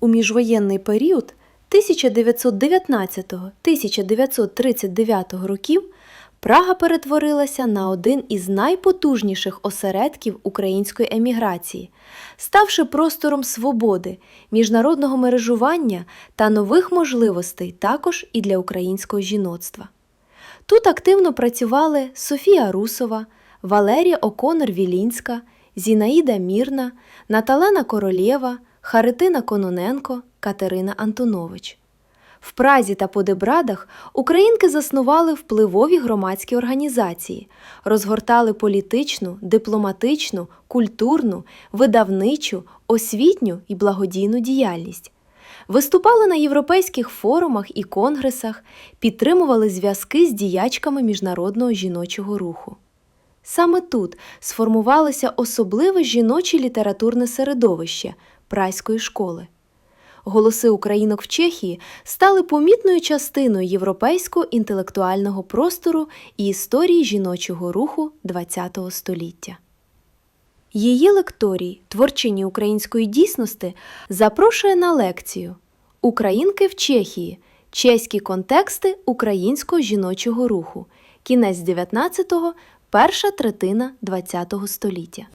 У міжвоєнний період 1919-1939 років Прага перетворилася на один із найпотужніших осередків української еміграції, ставши простором свободи, міжнародного мережування та нових можливостей також і для українського жіноцтва. Тут активно працювали Софія Русова, Валерія Оконор Вілінська, Зінаїда Мірна, Наталена Королєва, Харитина Кононенко, Катерина Антонович. В Празі та Подебрадах українки заснували впливові громадські організації, розгортали політичну, дипломатичну, культурну, видавничу, освітню і благодійну діяльність. Виступали на європейських форумах і конгресах, підтримували зв'язки з діячками міжнародного жіночого руху. Саме тут сформувалося особливе жіноче літературне середовище Празької школи. Голоси українок в Чехії стали помітною частиною європейського інтелектуального простору і історії жіночого руху ХХ століття. Її лекторій Творчині української дійсності запрошує на лекцію Українки в Чехії. Чеські контексти українського жіночого руху. Кінець 19-го, перша третина ХХ століття.